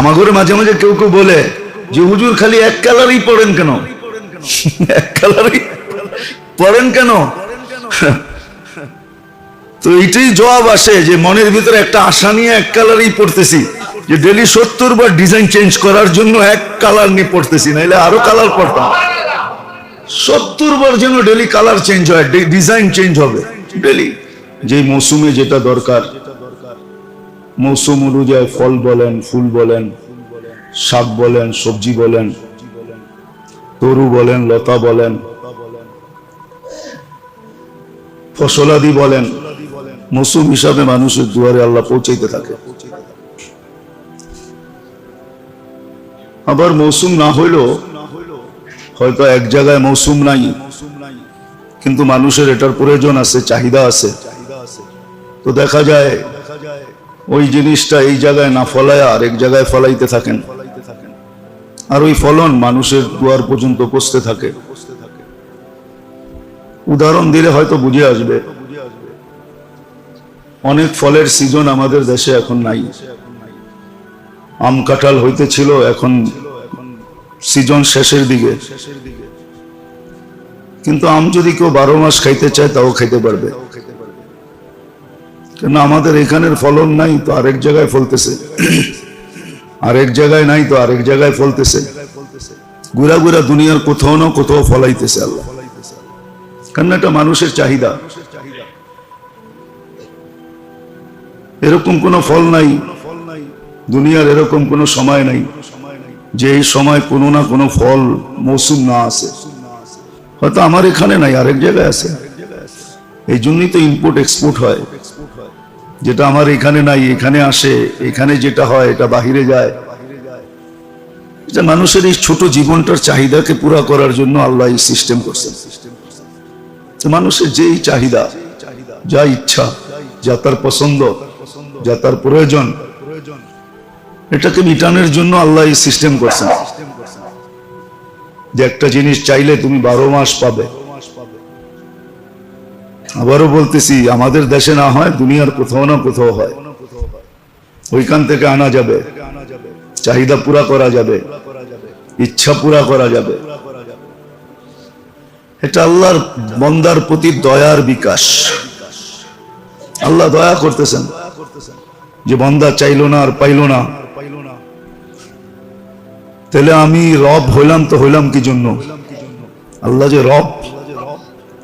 আমার ঘরে মাঝে মাঝে কেউ কেউ বলে যে, হুজুর, খালি এক কালারই পড়েন কেন? এক কালারই পড়েন কেন? তো এইটাই জবাব আসে যে, মনের ভিতরে একটা আশা নিয়ে এক কালারই পড়তেছি যে, ডেলি সত্তর বার ডিজাইন চেঞ্জ করার জন্য এক কালার নিয়ে পড়তেছি নাইলে আরও কালার পড়তাম সত্তর বার যেন ডেলি কালার চেঞ্জ হয় ডিজাইন চেঞ্জ হবে। ডেলি যে মৌসুমে যেটা দরকার। মৌসুম অনুযায়ী ফল বলেন, ফুল বলেন, শাক বলেন, সবজি বলেন, তরু বলেন, লতা বলেন, ফসলাদি বলেন, মৌসুম হিসাবে মানুষের দুয়ারে আল্লাহ পৌঁছাইতে থাকে। আবার মৌসুম না হইলেও হয়তো এক জায়গায় মৌসুম নাই, কিন্তু মানুষের এটার প্রয়োজন আছে, চাহিদা আছে। তো দেখা যায় ওই জিনিসটা এই জায়গায় না ফলায়, আর এক জায়গায় ফলাইতে থাকেন। আর ওই ফলন মানুষের দুয়ার পর্যন্ত পৌঁছতে থাকে। উদাহরণ দিলে হয়তো বুঝে আসবে। অনেক ফলের সিজন আমাদের দেশে এখন নাই। আম কাঁঠাল হইতেছিল, এখন সিজন শেষের দিকে। কিন্তু আম যদি কেউ বারো মাস খাইতে চায়, তাও খাইতে পারবে। কেন আমাদের এখানের ফলন নাই তো আরেক জায়গায় ফলতেছে। আরেক জায়গায় নাই তো আরেক জায়গায় ফলতেছে। গুড়া গুড়া দুনিয়ার কোথাও না কোথাও ফলাইতেছে আল্লাহ। কেন এটা মানুষের চাহিদা? এরকম কোনো ফল নাই। দুনিয়ার এরকম কোনো সময় নাই। যে এই সময় কোনো না কোনো ফল মৌসুম না আসে হয়তো আমার এখানে নাই, আরেক জায়গায় আছে। এই জন্যই তো ইম্পোর্ট এক্সপোর্ট হয়। যেটা আমার এখানে নাই, এখানে আসে, এখানে যেটা হয়, এটা বাহিরে যায়। এটা মানুষের এই ছোট জীবনটার চাহিদাকে পুরা করার জন্য আল্লাহ এই সিস্টেম করছেন। মানুষের যেই চাহিদা, যা ইচ্ছা, যা তার পছন্দ, যা তার প্রয়োজন, এটাকে মিটানোর জন্য আল্লাহ এই সিস্টেম করছেন। যে একটা জিনিস চাইলে তুমি বারো মাস পাবে। আবারও বলতেছি, আমাদের দেশে না হয়, দুনিয়ার কোথাও না কোথাও হয়। ওইখান থেকে আনা যাবে। চাহিদা পুরা করা যাবে। ইচ্ছা পুরা করা যাবে। এটা আল্লাহর বন্দার প্রতি দয়ার বিকাশ। আল্লাহ দয়া করতেছেন যে বন্দা চাইলো না আর পাইলো না। তাহলে আমি রব হইলাম তো হইলাম কি জন্য? আল্লাহ যে রব,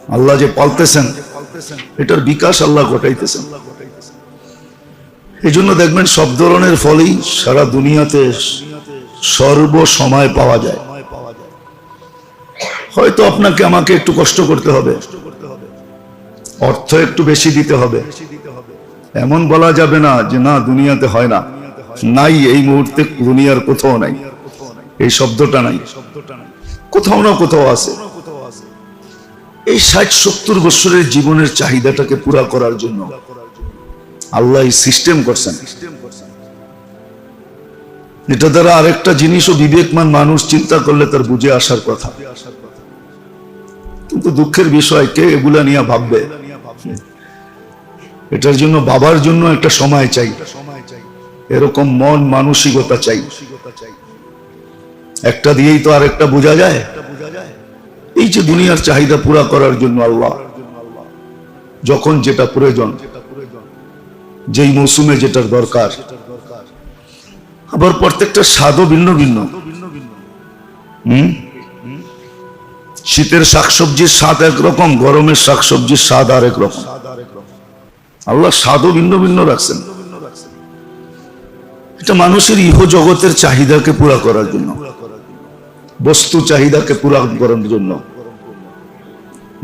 আল্লাহ যে পালতেছেন এটার বিকাশ আল্লাহ ঘটাইতেছেন। এই জন্য দেখবেন সব ধরনের ফলেই সারা দুনিয়াতে সর্ব সময় পাওয়া যায়। হয়তো আপনাকে আমাকে একটু কষ্ট করতে হবে। অর্থ একটু বেশি দিতে হবে। এমন বলা যাবে না যে না, দুনিয়াতে হয় না। নাই, এই মুহূর্তে দুনিয়ার কোথাও নাই। এই শব্দটা নাই। কোথাও না কোথাও আছে। এই ষাট সত্তর বছরের জীবনের চাহিদাটাকে পুরা করার জন্য আল্লাহ এই সিস্টেম করছেন। এটা দ্বারা আরেকটা জিনিসও বিবেকমান মানুষ চিন্তা করলে তার বুঝে আসার কথা। কিন্তু দুঃখের বিষয়, কে এগুলা নিয়ে ভাববে? এটার জন্য বাবার জন্য একটা সময় চাই। এরকম মন মানসিকতা চাই। একটা দিয়েই তো আরেকটা বোঝা যায়। এই যে দুনিয়ার চাহিদা পুরা করার জন্য আল্লাহ, যখন যেটা প্রয়োজন, যেই মৌসুমে যেটার দরকার, আবার প্রত্যেকটা স্বাদও ভিন্ন ভিন্ন। হম? শীতের শাকসবজির স্বাদ একরকম, গরমের শাকসবজির স্বাদ আর রকম। আল্লাহ স্বাদও ভিন্ন ভিন্ন রাখছেন। এটা মানুষের ইহ জগতের চাহিদাকে পুরা করার জন্য। বস্তু চাহিদাকে পুরা করার জন্য।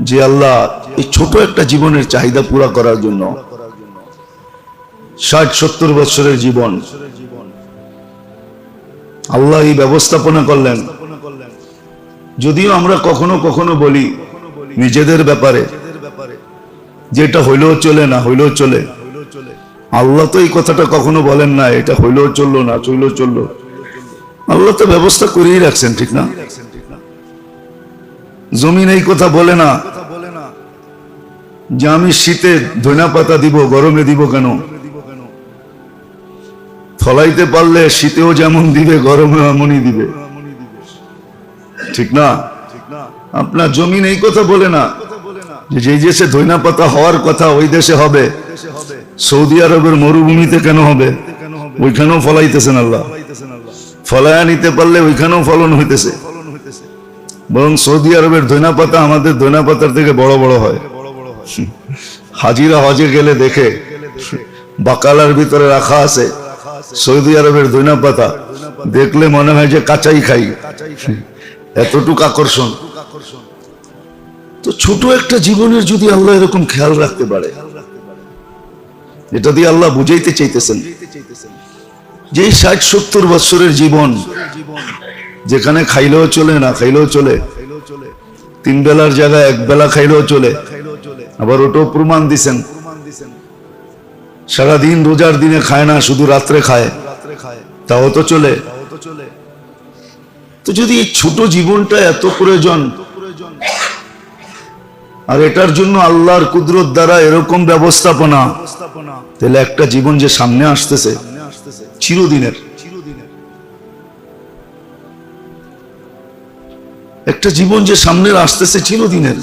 যে আল্লাহ এই ছোট একটা জীবনের চাহিদা পুরা করার জন্য ষাট, সত্তর বছরের জীবন আল্লাহ এই ব্যবস্থাপনা করলেন। যদিও আমরা কখনো কখনো বলি নিজেদের ব্যাপারে, যেটা হইলেও চলে না হইলেও চলে। আল্লাহ তো এই কথাটা কখনো বলেন না, এটা হইলেও চলল না চললেও চলল। আল্লাহ তো ব্যবস্থা করেই রাখছেন, ঠিক না? জমিন এই কথা বলে না যে আমি শীতে ধনা পাতা দিব, গরমে দিব কেন? ফলাইতে পারলে শীতেও যেমন দিবে, গরমেও এমনই দিবে। ঠিক না? আপনার জমিন এই কথা বলে না যে দেশে ধইনা পাতা হওয়ার কথা ওই দেশে হবে। সৌদি আরবের মরুভূমিতে কেন হবে? ওইখানেও ফলাইতেছেন আল্লাহ। ফলায়া নিতে পারলে ওইখানেও ফলন হইতেছে। বরং সৌদি আরবের ধইনা পাতা আমাদের ধইনা পাতার থেকে বড় বড় হয়। হাজিরা হজে গেলে দেখে বাকালার ভিতরে রাখা আছে। সৌদি আরবের ধইনা পাতা দেখলে মনে হয় যে কাঁচাই খাই। এতটুক আকর্ষণ। তো ছোট একটা জীবনের যদি আল্লাহ এরকম খেয়াল রাখতে পারে, এটা দিয়ে আল্লাহ বুঝাইতে চাইতেছেন। যে ষাট সত্তর বছরের জীবন, যেখানে খাইলেও চলে, না খাইলেও চলে, তিন বেলার জায়গায় এক বেলা খাইলেও চলে, আবার ওটাও প্রমাণ দিছেন। সারাদিন রোজার দিনে খায় না, শুধু রাত্রে খায়, তাও তো চলে। তো যদি এই ছোট জীবনটা এত প্রয়োজন, আর এটার জন্য আল্লাহর কুদরত দ্বারা এরকম ব্যবস্থাপনা, তাহলে একটা জীবন যে সামনে আসতেছে চিরদিনের। একটা জীবন যে সামনে আসতেছে চিরদিনের।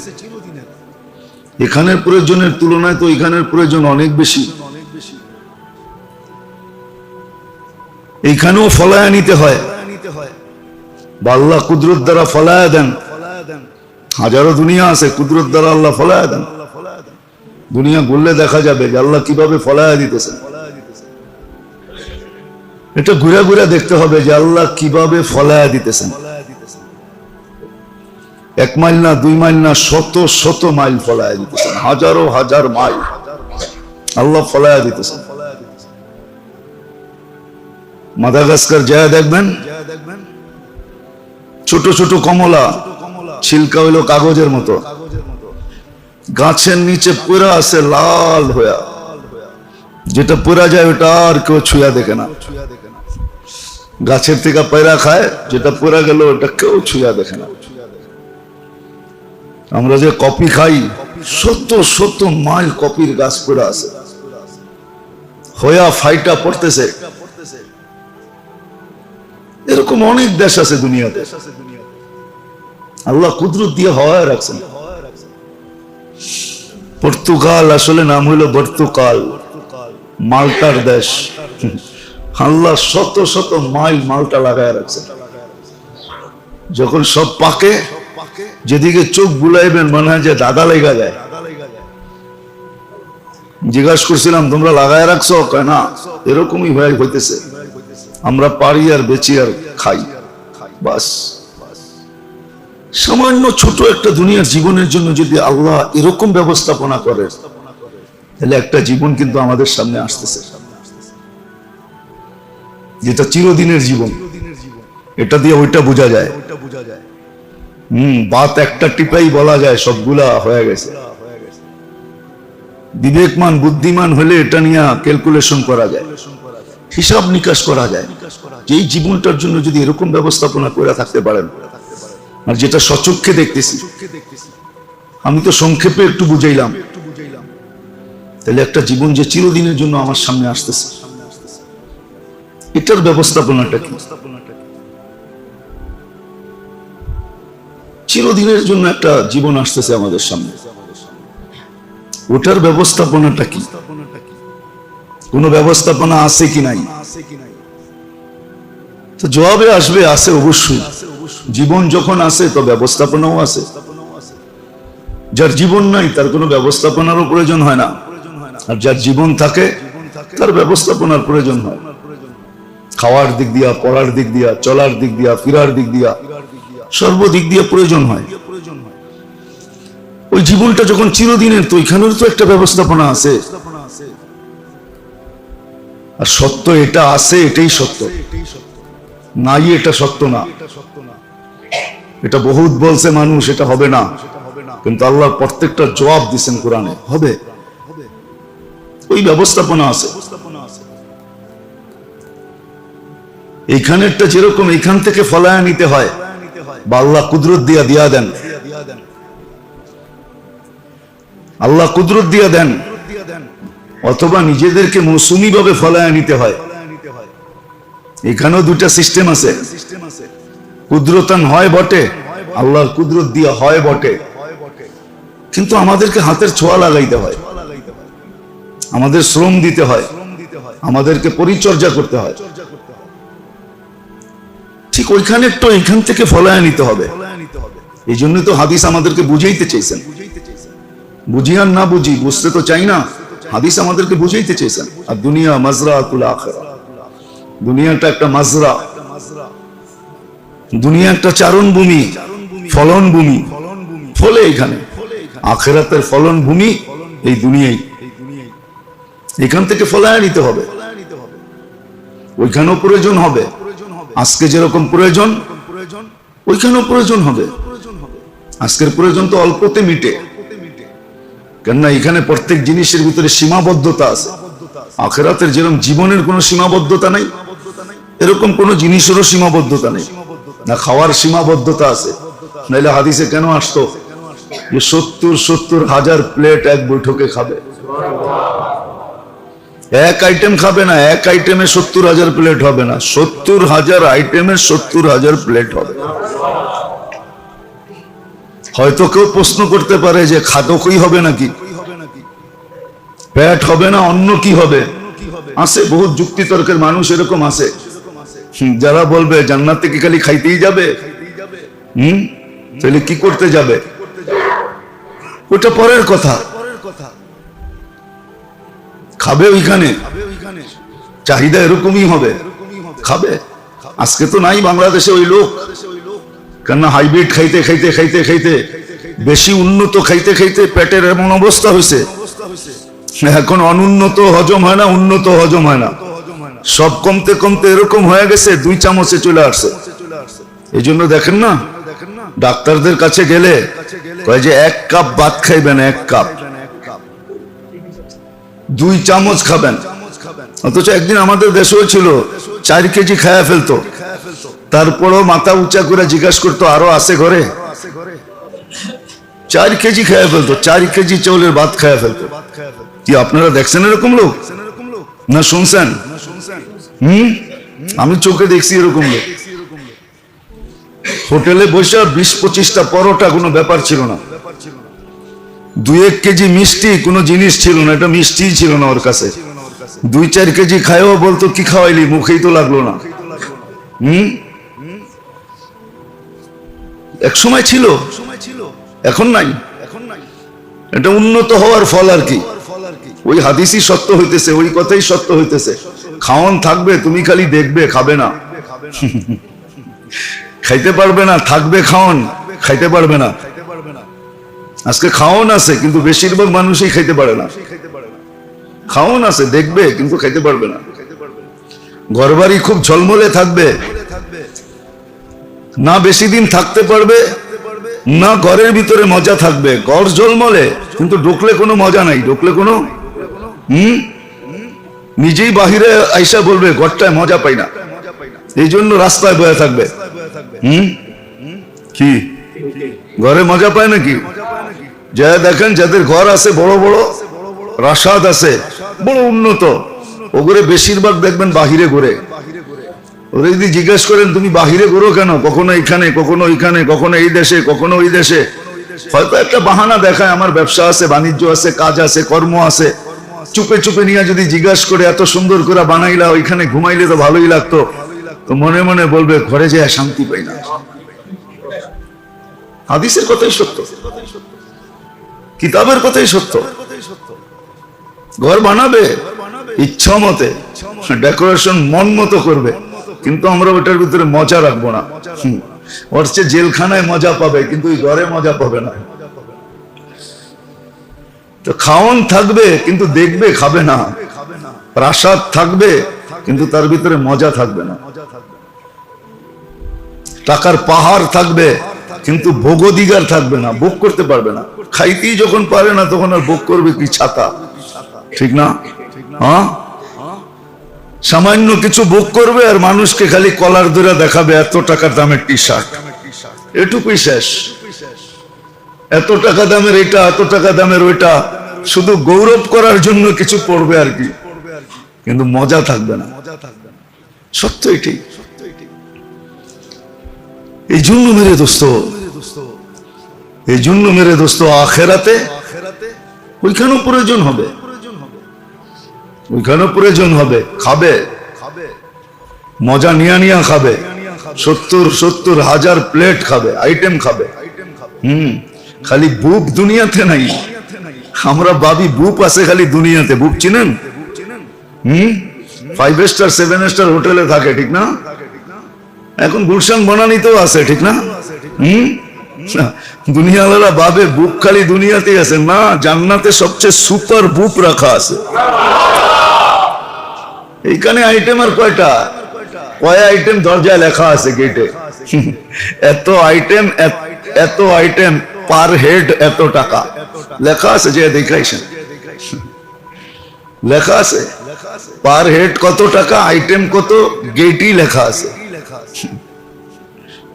এখানের প্রয়োজনের তুলনায় তো এখানের প্রয়োজন অনেক বেশি। এইখানেও ফলায়া নিতে হয়। বাল্লা কুদরত দ্বারা ফলায়া দেন। হাজারো দুনিয়া আছে, কুদরত দ্বারা আল্লাহ ফলায়া দেন। দুনিয়া ঘুরলে দেখা যাবে যে আল্লাহ কীভাবে ফলায়া দিতেছেন। এটা ঘুরে ঘুরে দেখতে হবে যে আল্লাহ কীভাবে ফলায়া দিতেছেন। এক মাইল না, দুই মাইল না, শত শত মাইল ফলায়া দিতেছেন। হাজারো হাজার মাইল আল্লাহ ফলায়া দিতেছেন। মাদাগাস্কার যায় দেখবেন? ছোট ছোট কমলা, ছিলকা হইল কাগজের মতো। গাছের নিচে পুরা আছে লাল হইয়া। যেটা পুরা যায় ওটা আর কেউ ছুঁয়া দেখে না। গাছের থেকে পয়রা খায়, যেটা পুরা গেল ওটা কেউ ছুঁয়া দেখে না। আমরা যে কপি খাই শত শত মাইল কপির গাছ পুরা আছে। হয়া ফাইটা পড়তেছে। এরকম অনেক দেশ আছে দুনিয়াতে। আল্লাহ কুদরত দিয়ে হওয়ায় রাখছেন। পর্তুগাল আসলে নাম হইল পর্তুগাল মাল্টার দেশ। আল্লাহ শত শত মাইল মালটা লাগায় রাখছেন যখন সব পাকে, যেদিকে চোখ বুলাইবেন মনে হয় যে দাদা লেগা যায়। জিজ্ঞাসা করছিলাম, তোমরা লাগায় রাখছো? কয় এরকমই হয়ে হইতেছে। আমরা পারি আর বেচি আর খাই। বাস। সামান্য ছোট একটা দুনিয়ার জীবনের জন্য যদি আল্লাহ এরকম ব্যবস্থাপনা করে, তাহলে একটা জীবন কিন্তু আমাদের সামনে আসতেছে। যেটা চিরদিনের জীবন। এটা দিয়ে ওইটা বোঝা যায়। হম, বাত একটা টিপাই বলা যায়, সবগুলা হয়ে গেছে। বিবেকমান, বুদ্ধিমান হলে এটা নিয়ে ক্যালকুলেশন করা যায়। হিসাব নিকাশ করা যায়। যে এই জীবনটার জন্য যদি এরকম ব্যবস্থাপনা করে থাকতে পারেন। আর যেটা সচক্ষে দেখতেছি। আমি তো সংক্ষেপে একটু বুঝাইলাম। তাহলে একটা জীবন যে চিরদিনের জন্য আমার সামনে আসতেছে। এটার ব্যবস্থাপনাটা কি? চিরদিনের জন্য একটা জীবন আসতেছে আমাদের সামনে। ওটার ব্যবস্থাপনাটা কি? কোনো ব্যবস্থাপনা আছে কি নাই? তো জবাবে আসবে, আছে অবশ্যই। জীবন যখন আসে তো ব্যবস্থাপনাও আছে। যার জীবন নাই, তার কোনো ব্যবস্থাপনারও প্রয়োজন হয় না। আর যার জীবন থাকে, তার ব্যবস্থাপনার প্রয়োজন হয়। খাওয়ার দিক দিয়া, পড়ার দিক দিয়া, চলার দিক দিয়া, ফিরার দিক দিয়া সর্বদিক দিয়ে প্রয়োজন হয়। ওই জীবনটা যখন চিরদিনের, তো ওইখানেও তো একটা ব্যবস্থাপনা আছে। আর সত্য এটা আছে, এটাই সত্য। নাই এটা সত্য না। এটা বহুত বলছে মানুষ, এটা হবে না। কিন্তু আল্লাহ প্রত্যেকটা জবাব দিচ্ছেন কোরআনে। হবে। ওই ব্যবস্থাপনা আছে। এইখানেরটা যেরকম এইখান থেকে ফলায়া নিতে হয়, বা আল্লাহ কুদরত দিয়া দিয়া দেন। আল্লাহ কুদরত দিয়া দেন, অথবা নিজেদেরকে মৌসুমি ভাবে ফলায়া নিতে হয়। এখানেও দুটা সিস্টেম আছে। কুদরতান হয় বটে, আল্লাহর কুদরত দিয়ে হয় বটে। কিন্তু আমাদেরকে হাতের ছোঁয়া লাগাইতে হয়। আমাদের শ্রম দিতে হয়। আমাদেরকে পরিচর্যা করতে হয়। ঠিক ওইখানে একটু এখান থেকে ফলায় নিতে হবে। এই জন্য তো হাদিস আমাদেরকে বুঝাইতে চাইছেন। বুঝি আর না বুঝি, বুঝতে তো চাই না। হাদিস আমাদেরকে বুঝাইতে চেয়েছেন আর দুনিয়া মাজরা আতুল আখেরা দুনিয়াটা একটা মাজরা দুনিয়া একটা চারণ ভূমি ফলন ভূমি ফলে এখানে। আখেরাতের ফলন ভূমি এই দুনিয়াই। এখান থেকে ফলায় নিতে হবে। ওইখানেও প্রয়োজন হবে। আজকে যেরকম প্রয়োজন, ওইখানেও প্রয়োজন হবে। আজকের প্রয়োজন তো অল্পতে মিটে। কেননা এখানে প্রত্যেক জিনিসের ভিতরে সীমাবদ্ধতা আছে। আখেরাতের যেরকম জীবনের কোনো সীমাবদ্ধতা নাই, এরকম কোনো জিনিসেরও সীমাবদ্ধতা নেই। না খাওয়ার সীমাবদ্ধতা আছে। নাইলে হাদিসে কেন আসতো? যে সত্তর সত্তর হাজার প্লেট এক বৈঠকে খাবে। এক আইটেম খাবে না, এক আইটেমে সত্তর হাজার প্লেট হবে না। সত্তর হাজার আইটেমে সত্তর হাজার প্লেট হবে। হয়তো কেউ প্রশ্ন করতে পারে যে খাদকই হবে নাকি? পেট হবে না অন্য কি হবে? আছে বহু যুক্তি তর্কের মানুষ এরকম আছে। যারা বলবে জান্নাত থেকে খালি খাইতেই যাবে, হুম, তাহলে কি করতে যাবে? ওটা পরের কথা। খাবে ওইখানে। চাহিদা এরকমই হবে। খাবে। আজকে তো নাই বাংলাদেশে ওই লোক। কেননা হাইব্রিড খাইতে খাইতে খাইতে খাইতে, বেশি উন্নত খাইতে খাইতে পেটের এমন অবস্থা হয়েছে। এখন অনুন্নত হজম হয় না, উন্নত হজম হয় না। সব কমতে কমতে এরকম হয়ে গেছে, দুই চামচে চলে আসছে। এই জন্য দেখেন না, ডাক্তারদের কাছে গেলে যে এক কাপ ভাত খাইবেন, এক কাপ। দুই চামচ খাবেন। অথচ একদিন আমাদের দেশেও ছিল, চার কেজি খায়া ফেলতো। তারপরও মাথা উঁচা করে জিজ্ঞাসা করতো, আরও আছে ঘরে? চার কেজি খায়া ফেলতো, চার কেজি চাউলের ভাত খায়া ফেলতো। কি আপনারা দেখছেন এরকম লোক? না শুনছেন? হুম? আমি চোখে দেখছি এরকম লোক। হোটেলে বসে বিশ পঁচিশটা পরোটা কোনো ব্যাপার ছিল না। দুই এক কেজি মিষ্টি, কোনো জিনিস ছিল না, এটা মিষ্টি ছিল না ওর কাছে। দুই চার কেজি খায়ও বলতো, কি খাওয়াইলি? মুখেই তো লাগল না। হুম? এক সময় ছিল, এখন নাই। এটা উন্নত হওয়ার ফল আর কি। ওই হাদিসই সত্য হইতেছে, ওই কথাই সত্য হইতেছে। খাওয়ান থাকবে, তুমি খালি দেখবে, খাবে না। খাইতে পারবে না, থাকবে খাওয়ান খাইতে পারবে না। আজকে খাওয়ান আছে, কিন্তু বেশিরভাগ মানুষই খাইতে পারে না। খাওয়ান আছে, দেখবে, কিন্তু খাইতে পারবে না। ঘর বাড়ি খুব ঝলমলে থাকবে। না বেশি দিন থাকতে পারবে, না ঘরের ভিতরে মজা থাকবে। ঘর ঝলমলে, কিন্তু ঢুকলে কোনো মজা নাই। ঢুকলে কোনো, হুম? নিজেই বাহিরে আইসা বলবে, ঘরটায় মজা পাই না। এই জন্য রাস্তায় বয়ে থাকবে। হম? কি? ঘরে মজা পায় নাকি? যা দেখেন যাদের ঘর আছে, বড় বড়। রাসাদ আছে, বড় উন্নত। ওগুলো বেশিরভাগ দেখবেন বাহিরে ঘুরে। ওরা যদি জিজ্ঞেস করেন, তুমি বাহিরে ঘুরো কেন? কখনো এখানে কখনো এখানে কখনো এই দেশে, কখনো ওই দেশে? হয়তো একটা বাহানা দেখায়, আমার ব্যবসা আছে, বাণিজ্য আছে, কাজ আছে, কর্ম আছে। চুপে চুপে নিয়ে যদি জিজ্ঞাসা করে, এত সুন্দর করে বানাইলা, ওইখানে ঘুমাইলে তো ভালোই লাগতো। তো মনে মনে বলবে, ঘরে যায় শান্তি পাই না। হাদিসের কথাই সত্য। কিতাবের কথাই সত্য। ঘর বানাবে ইচ্ছা মতে ডেকোরেশন মন মতো করবে কিন্তু আমরা ওটার ভিতরে মজা রাখব না। ওর চেয়ে জেলখানায় মজা পাবে কিন্তু ঘরে মজা পাবে না। তো খাওন থাকবে কিন্তু দেখবে খাবে না। প্রাসাদ থাকবে কিন্তু তার ভিতরে মজা থাকবে না। টাকার পাহাড় থাকবে কিন্তু ভোগ ভোগদিগার থাকবে না, ভোগ করতে পারবে না। খাইতেই যখন পারে না, তখন আর ভোগ করবে কি ছাতা? ঠিক না? হ্যাঁ? সামান্য কিছু ভোগ করবে আর মানুষকে খালি কলার ধরে দেখাবে এত টাকার দামের টি শার্ট এটুকুই শেষ। এত টাকা দামের এটা, এত টাকা দামের ওইটা। শুধু গৌরব করার জন্য কিছু পড়বে আর কি। কিন্তু মজা থাকবে না মজা থাকবে না। সত্য এটাই। এই জন্য মেরে দোস্ত। এই জন্য মেরে দোস্ত, আখেরাতে ওইখানেও প্রয়োজন হবে। ওইখানেও প্রয়োজন হবে। খাবে। মজা নিয়া নিয়া খাবে। সত্তর সত্তর হাজার প্লেট খাবে, আইটেম খাবে। হুম, খালি বুক দুনিয়াতে নাই। আমরা ভাবি বুক আছে খালি দুনিয়াতে। বুক চিনেন? হুম ফাইভ স্টার সেভেন স্টার হোটেলে থাকে, ঠিক না? এখন গুলশান বনানিতেও আছে, ঠিক না? হুম? দুনিয়াওয়ালা ভাবে বুক খালি দুনিয়াতেই আছে। না, জান্নাতে সবচেয়ে সুপার বুক রাখা আছে। এইখানে আইটেম আর কয়টা? কয় আইটেম দরজায় লেখা আছে গেটে এত আইটেম এত আইটেম পার হেড এত টাকা। লেখা আছে যে দেখাইছেন লেখা আছে? পার হেড কত টাকা আইটেম কত গেটই লেখা আছে।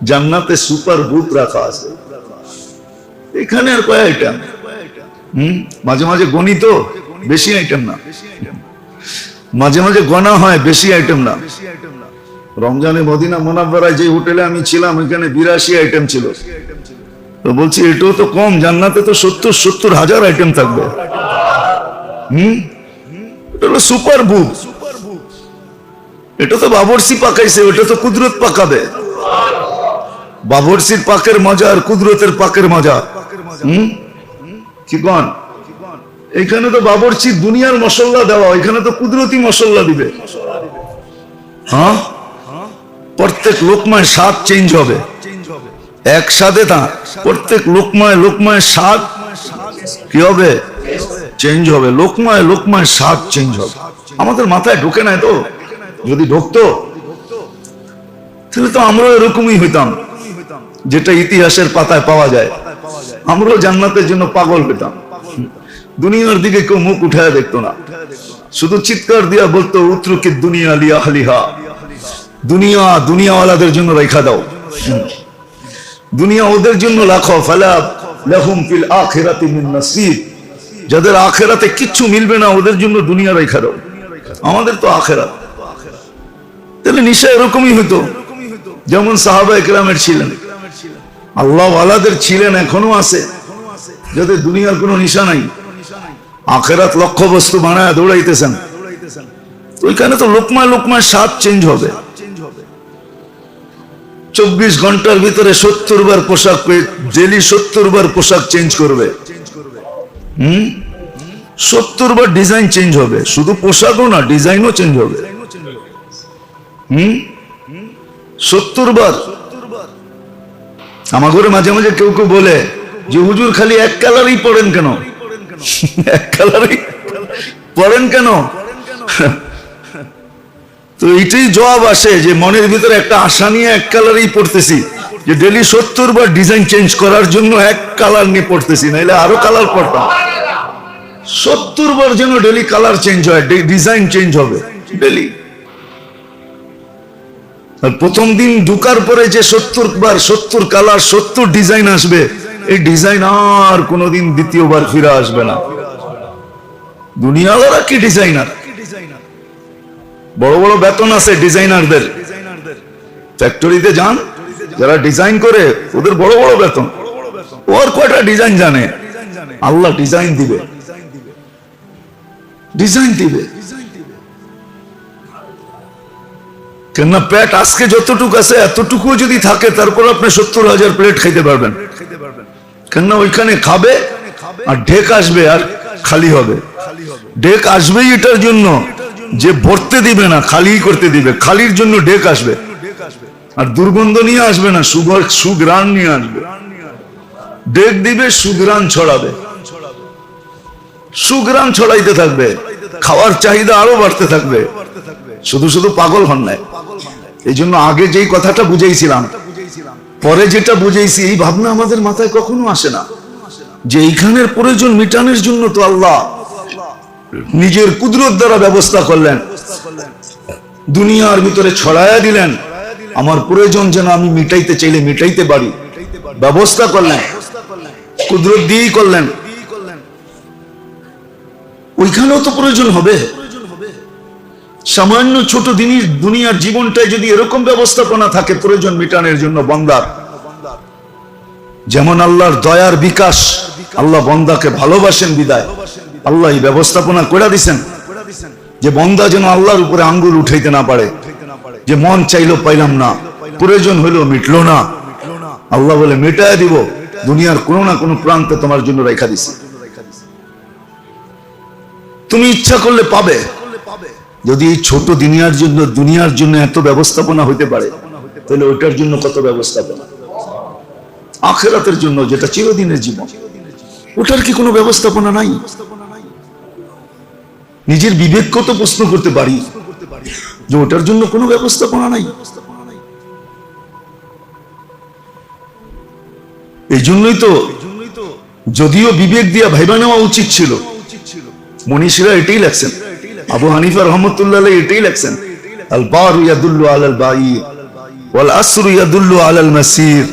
জান্নাতে সুপার বুক রাখা আছে। এখানে আর কয় আইটেম হুম? মাঝে মাঝে গণিত বেশি আইটেম না। মাঝে মাঝে গণা হয়, বেশি আইটেম না। রমজানে মদিনা মোনাব্বরায় যে হোটেলে আমি ছিলাম, ওইখানে বিরাশি আইটেম ছিল। তো বলছি, এটাও তো কম, জান্নাতে তো সত্তর সত্তর হাজার আইটেম থাকবে। হুম? এটা হলো সুপার বুক এটা তো বাবরসি পাকাইছে, ওটা তো কুদরত পাকাবে। বাবরসির পাকের মজা আর কুদরতের পাকের মজা। হুম? এখানে তো বাবরচি দুনিয়ার মশল্লা দেওয়া এখানে তো কুদরতি মশল্লা দিবে। হ্যাঁ? প্রত্যেক লোকমায় স্বাদ চেঞ্জ হবে। একসাথে তা, প্রত্যেক লোকমায় লোকমায় স্বাদ কি হবে? চেঞ্জ হবে। লোকমায় লোকমায় স্বাদ চেঞ্জ হবে। আমাদের মাথায় ঢোকে না তো? যদি ঢুকতো? তাহলে তো আমরাও এরকমই হইতাম। যেটা ইতিহাসের পাতায় পাওয়া যায়। আমরাও জান্নাতের জন্য পাগল হইতাম। দুনিয়ার দিকে কেউ মুখ উঠায় দেখতো না। শুধু চিৎকার দিয়া বলতো উত্রুকে দুনিয়া লিয়া হালিহা? দুনিয়া, দুনিয়াওয়ালাদের জন্য রেখা দাও। দুনিয়া ওদের জন্য লাখো ফালা লাহুম ফিল আখিরাতি মিন নাসিব। যাদের আখেরাতে কিচ্ছু মিলবে না, ওদের জন্য দুনিয়া রেখা দাও। আমাদের তো আখেরাত। তাহলে নিশা এরকমই হতো যেমন সাহাবা একরামের ছিলেন। আল্লাহ আলাদের ছিলেন, এখনও আছে। যাদের দুনিয়ার কোনো নিশা নাই। আখেরাত লক্ষ্য বস্তু বানায় দৌড়াইতেছেন। ওইখানে তো লোকমায় লোকমায় স্বাদ চেঞ্জ হবে। চব্বিশ ঘণ্টার ভিতরে সত্তর বার পোশাক ডেলি সত্তর বার পোশাক চেঞ্জ করবে। হুম? সত্তর বার ডিজাইন চেঞ্জ হবে। শুধু পোশাকও না ডিজাইনও চেঞ্জ হবে। হম? সত্তর বার আমার ঘরে মাঝে মাঝে কেউ কেউ বলে যে, হুজুর, খালি এক কালারই পড়েন কেন? এক কালারই পড়েন কেন? তো এইটাই জবাব আসে যে, মনের ভিতরে একটা আশা নিয়ে এক কালারই পড়তেছি যে, ডেলি সত্তর বার ডিজাইন চেঞ্জ করার জন্য এক কালার নিয়ে পড়তেছি নাইলে আরও কালার পড়তাম সত্তর বার যেন ডেলি কালার চেঞ্জ হয় ডিজাইন চেঞ্জ হবে, ডেলি। প্রথম দিন ঢুকার পরে যে সত্তর বার, সত্তর কালার সত্তর ডিজাইন আসবে, এই ডিজাইন আর কোনোদিন দ্বিতীয়বার ফিরে আসবে না। দুনিয়াওয়ালা কি ডিজাইনার বড় বড় বেতন আছে ডিজাইনারদের ফ্যাক্টরিতে যান, যারা ডিজাইন করে, ওদের বড় বড় বেতন। ওর কয়টা ডিজাইন জানে? আল্লাহ ডিজাইন দিবে। ডিজাইন দিবে। কেননা পেট আজকে যতটুকু আছে এতটুকু যদি থাকে, তারপর আপনি সত্তর হাজার প্লেট খাইতে পারবেন। কেননা ওইখানে খাবে আর ঢেক আসবে আর খালি হবে। ঢেক আসবেই এটার জন্য যে ভরতে দিবে না, খালি করতে দিবে। খালির জন্য ঢেক আসবে। আর দুর্গন্ধ নিয়ে আসবে না সুগর সুগ্রাণ নিয়ে আসবে। ডেক দিবে সুগ্রাণ ছড়াবে। সুগ্রাণ ছড়াইতে থাকবে। খাওয়ার চাহিদা আরও বাড়তে থাকবে। শুধু শুধু পাগল হন নাই। এই জন্য আগে যেই কথাটা বুঝেছিলাম পরে যেটা বুঝেছি এই ভাবনা আমাদের মাথায় কখনো আসে না। যে এইখানের প্রয়োজন মিটানোর জন্য তো আল্লাহ নিজের কুদরত দ্বারা ব্যবস্থা করলেন। দুনিয়ার ভিতরে ছড়ায়া দিলেন। আমার প্রয়োজন যেন আমি মিটাইতে চাইলে মিটাইতে পারি। ব্যবস্থা করলেন। কুদরত দিয়েই করলেন। ওইখানেও তো প্রয়োজন হবে। সামান্য ছোট জিনিস দুনিয়ার জীবনটায় যদি এরকম ব্যবস্থাপনা থাকে, প্রয়োজন মিটানের জন্য বন্দার। যেমন আল্লাহর দয়ার বিকাশ, আল্লাহ বন্দাকে ভালোবাসেন বিদায়। আল্লাহ এই ব্যবস্থাপনা করে দিছেন যে বন্দা যেন আল্লাহর উপরে আঙ্গুল উঠাইতে না পারে, যে মন চাইলো পাইলাম না, প্রয়োজন হইল মিটলো না। আল্লাহ বলে, মেটায় দিব, দুনিয়ার কোনো না কোনো প্রান্তে তোমার জন্য রেখা দিছি। তুমি ইচ্ছা করলে পাবে। যদি এই ছোট দুনিয়ার জন্য দুনিয়ার জন্য এত ব্যবস্থাপনা হইতে পারে, তাহলে ওইটার জন্য কত ব্যবস্থাপনা? আখেরাতের জন্য যেটা চিরদিনের জীবন, ওটার কি কোনো ব্যবস্থাপনা নাই? নিজের বিবেককে তো প্রশ্ন করতে পারি, যে ওটার জন্য কোনো ব্যবস্থাপনা নাই। এই জন্যই তো, যদিও বিবেক দিয়া ভাইবা নেওয়া উচিত ছিল, মনীষীরা এটাই লেখছেন আবু হানিফা রহমতুল্লাহ এটাই লেখছেন আল বার ইয়াদুল্লু বাঈ ওয়াল আসরু ইয়াদুল্লু মাসির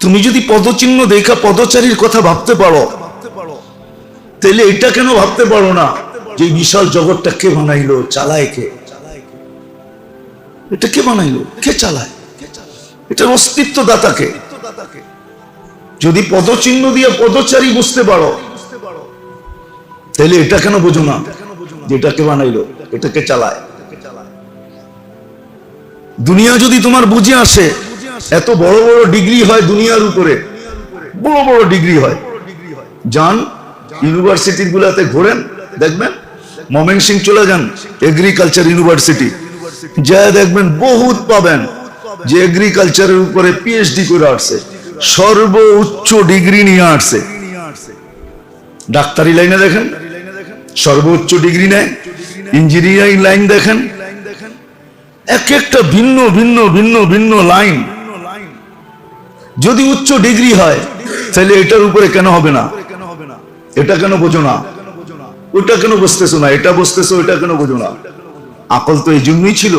তুমি যদি পদচিহ্ন দেখা পদচারীর কথা ভাবতে পারো, তাহলে এটা কেন ভাবতে পারো না? যে বিশাল জগৎটা কে বানাইলো, চালায় কে? এটা কে বানাইলো? কে চালায়? এটার অস্তিত্ব দাতাকে যদি পদচিহ্ন দিয়ে পদচারী বুঝতে পারো, তাহলে এটা কেন বোঝো না যে এটাকে বানাইলো, এটাকে চালায়? দুনিয়া যদি তোমার বুঝে আসে, এত বড় বড় ডিগ্রি হয় দুনিয়ার উপরে, বড় বড় ডিগ্রি হয়। যান ইউনিভার্সিটি গুলাতে ঘোরেন, দেখবেন, মমেন সিং চলে যান এগ্রিকালচার ইউনিভার্সিটি যা দেখবেন বহুত পাবেন যে এগ্রিকালচারের উপরে পিএইচডি করে আসছে। সর্বোচ্চ ডিগ্রি নিয়ে আসছে। ডাক্তারি লাইনে দেখেন সর্বোচ্চ ডিগ্রি নেয়, ইঞ্জিনিয়ারিং লাইন দেখেন। এক একটা ভিন্ন ভিন্ন ভিন্ন ভিন্ন লাইন। যদি উচ্চ ডিগ্রি হয়, তাহলে এটার উপরে কেন হবে না? এটা কেন বোঝো না? ওটা কেন বুঝতেছো না? এটা বুঝতেছো এটা কেন বোঝো না? আকল তো এই জন্যই ছিল।